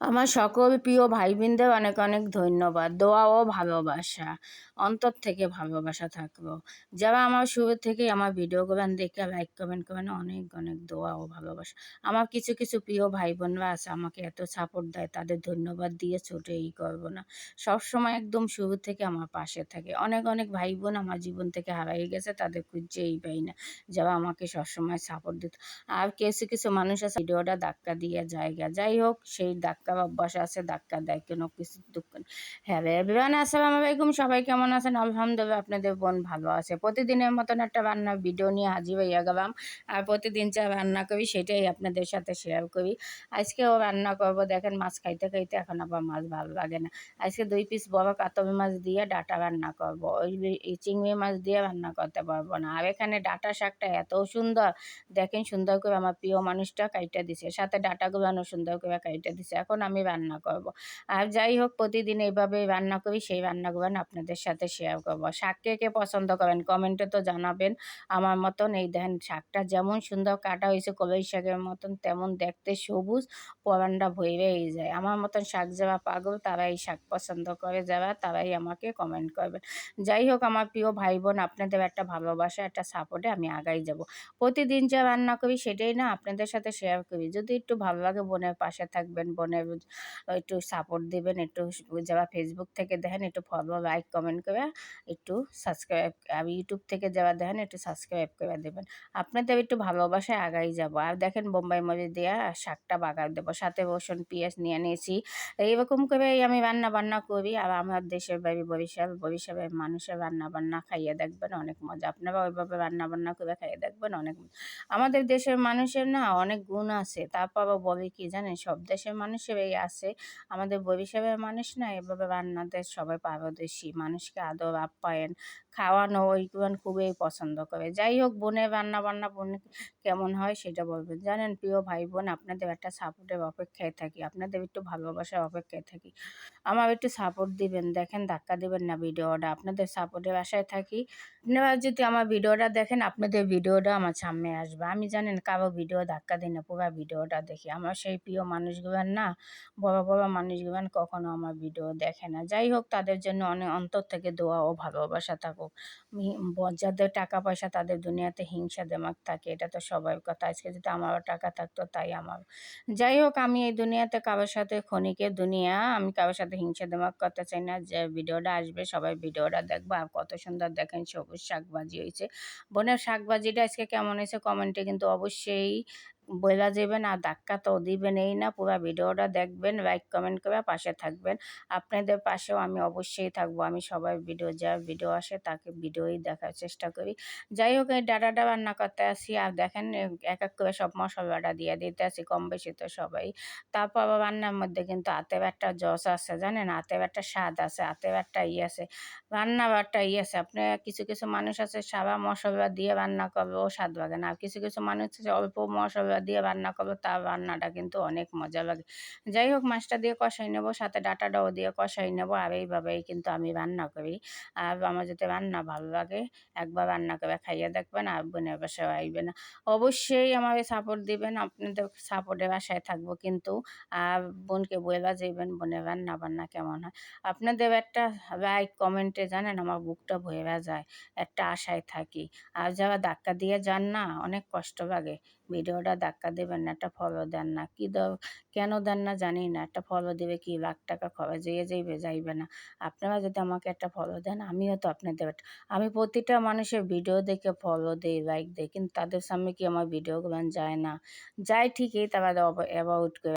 আমার সকল প্রিয় ভাই বোনদের অনেক অনেক ধন্যবাদ। দোয়া ও ভালোবাসা। অন্তর থেকে ভালোবাসা থাকল যারা আমার শুরু থেকেই আমার ভিডিও ভিডিওগুলো দেখে লাইক কমেন্ট করেন অনেক অনেক দোয়া ও ভালোবাসা। আমার কিছু কিছু প্রিয় ভাই বোনরা আছে, আমাকে এত সাপোর্ট দেয়, তাদের ধন্যবাদ দিয়ে ছোটো এই করব না। সবসময় একদম শুরু থেকে আমার পাশে থাকে। অনেক অনেক ভাই বোন আমার জীবন থেকে হারাই গেছে, তাদের খুঁজছেই পাই না। যারা আমাকে সবসময় সাপোর্ট দিত। আর কিছু কিছু মানুষ আছে, ভিডিওটা ধাক্কা দিয়ে জায়গা। যাই হোক, সেই ধাক্কা অভ্যাস আছে, ধাক্কা দেয় কেন, কিছু দুঃখ হ্যাঁ এভরিওয়ান আসসালামু আলাইকুম, সবাই কেমন আছেন? আলহামদুলিল্লাহ, আপনাদের বোন ভালো আছে। প্রতিদিনের মতন একটা রান্নার ভিডিও নিয়ে হাজির হইয়া গেলাম। আর প্রতিদিন যা রান্না করি, সেটাই আপনাদের সাথে শেয়ার করি। আজকেও রান্না করব, দেখেন মাছ খাইতে খাইতে এখন আবার মাছ ভালো লাগে না। আজকে দুই পিস বড় কাতল মাছ দিয়ে ডাটা রান্না করব। ওই চিংড়ি মাছ দিয়ে রান্না করতে পারব না। আর এখানে ডাটা শাকটা এত সুন্দর, দেখেন সুন্দর করে আমার প্রিয় মানুষটা কাইটা দিছে। সাথে ডাটাগুলো সুন্দর করে কাইটা দিছে। এখন আমি রান্না করব। আর যাই হোক, প্রতিদিন এইভাবে রান্না করি, সেই রান্নাগুলো আপনাদের সাথে শেয়ার করব। শাক কে কে পছন্দ করেন কমেন্টে তো জানাবেন। আমার মতন এই দেখেন, শাকটা যেমন সুন্দর কাটা হয়েছে কলই শাকের মতন তেমন দেখতে সবুজ পরানটা ভইরেই যায়। আমার মতন শাক যারা পাগল তারা এই শাক পছন্দ করে। যারা, তারাই আমাকে কমেন্ট করবেন। যাই হোক, আমার প্রিয় ভাই বোন আপনাদের একটা ভালোবাসা, একটা সাপোর্টে আমি আগাই যাব। প্রতিদিন যা রান্না করি, সেটাই না আপনাদের সাথে শেয়ার করি। যদি একটু ভালো লাগে, বোনের পাশে থাকবেন, বোনের একটু সাপোর্ট দেবেন, একটু যারা ফেসবুক থেকে দেখেন, একটু ফলো লাইক কমেন্ট করে, একটু সাবস্ক্রাইব আর ইউটিউব থেকে যারা দেখেন, একটু সাবস্ক্রাইব করে দেবেন। আপনাদের একটু ভালোবাসায় আগাই যাব। আর দেখেন বোম্বাই মরিচ দেওয়া শাকটা বাগার দেবো। সাথে রসুন, পেঁয়াজ নিয়ে নিয়েছি। এইরকম করে আমি রান্না বান্না করি, আর আমার দেশের বাড়ি বরিশাল, বরিশালের মানুষের রান্না বান্না খাইয়ে দেখবেন, অনেক মজা। আপনারা ওইভাবে রান্না বান্না করে খাইয়ে দেখবেন, অনেক আমাদের দেশের মানুষের না অনেক গুণ আছে। তারপরও বলে কি জানেন, সব দেশের মানুষের এই আছে আমাদের বরিশালের মানুষ না এভাবে রান্নাতে সবাই পারদর্শী। মানুষকে আদর আপ্যায়ন, খাওয়ানো ওইগুলো খুবই পছন্দ করে। যাই হোক, বোনের রান্না বান্না বোন কেমন হয় সেটা বলবেন। জানেন, প্রিয় ভাই বোন আপনাদের একটা সাপোর্টের অপেক্ষায় থাকি। আপনাদের একটু ভালোবাসার অপেক্ষায় থাকি। আমার একটু সাপোর্ট দিবেন, দেখেন ধাক্কা দিবেন না ভিডিওটা। আপনাদের সাপোর্টের আশায় থাকি। আপনারা যদি আমার ভিডিওটা দেখেন, আপনাদের ভিডিওটা আমার সামনে আসবে। আমি জানেন কারও ভিডিও ধাক্কা দিই না, পুরো ভিডিওটা দেখি। আমার সেই প্রিয় মানুষগুলোর না বড় বড় মানুষগুলো কখনো আমার ভিডিও দেখে না। যাই হোক, তাদের জন্য অনেক অন্তর থেকে দোয়া ও ভালোবাসা থাকুক। যাদের টাকা পয়সা তাদের দুনিয়াতে হিংসা দেমাক থাকে, এটা তো সবাই কথা। আজকে যদি আমারও টাকা থাকতো, তাই আমার। যাই হোক, আমি এই দুনিয়াতে কারোর সাথে ক্ষণিকের দুনিয়া, আমি কারোর সাথে হিংসা দেমাক করতে চাই না। যে ভিডিওটা আসবে, সবাই ভিডিওটা দেখব। আর কত সুন্দর দেখেন, সবুজ শাকবাজি হয়েছে। বোনের শাকবাজিটা আজকে কেমন হয়েছে? কমেন্টে কিন্তু অবশ্যই বইলা যাবেন আর ধাক্কা তো দিবেন, এই না পুরো ভিডিওটা দেখবেন লাইক কমেন্ট করে পাশে থাকবেন। আপনাদের পাশেও আমি অবশ্যই থাকব, আমি সবাই ভিডিও যা ভিডিও আসে তাকে ভিডিওই দেখার চেষ্টা করি। যাই হোক, এই ডাটাটা রান্না করতে আসি, আর দেখেন, এক এক করে সব মশলাটা দিয়ে দিতে আসি, কম বেশি তো সবাই। তারপর রান্নার মধ্যে কিন্তু আতের একটা জস আছে, জানেন? আতের একটা স্বাদ আছে আতের একটা ই আছে রান্নার একটা ই আছে। আপনি কিছু কিছু মানুষ আছে সারা মশলা দিয়ে রান্না করবে ও স্বাদ লাগে না, আর কিছু কিছু মানুষ আছে, অল্প মশলা দিয়ে রান্না করব তার রান্নাটা কিন্তু অনেক মজা লাগে। যাই হোক, মাছটা দিয়ে কষাই নেব, সাথে ডাটাটাও দিয়ে কষাই নেব, আর এইভাবেই কিন্তু আমি রান্না করি। আর আমার যদি রান্না ভালো লাগে, একবার রান্না করে খাইয়ে দেখবেন, আর বোনের বাসায় আইবে না। অবশ্যই আমাকে সাপোর্ট দিবেন, আপনাদের সাপোর্টের বাসায় থাকব কিন্তু, আর বোনকে বইলা যাইবেন, বোনের রান্না বান্না কেমন হয়। আপনাদের একটা লাইক কমেন্টে জানেন, আমার বুকটা ভয়েরা যায়, একটা আশায় থাকি। আর যারা ধাক্কা দিয়ে যান না, অনেক কষ্ট লাগে। ভিডিওটা ধাক্কা দেবেন না, একটা ফলো দেন না। কী কেন দেন না জানি না, একটা ফলো দেবে কি, লাখ টাকা খরচ যেয়ে যাইবে যাইবে না। আপনারা যদি আমাকে একটা ফলো দেন, আমিও তো আপনাদের আমি প্রতিটা মানুষের ভিডিও দেখে ফলো দিই লাইক দিই, কিন্তু তাদের সামনে কি আমার ভিডিওগুলো যায় না? যায় ঠিকই, তারা অ্যাবাউট করে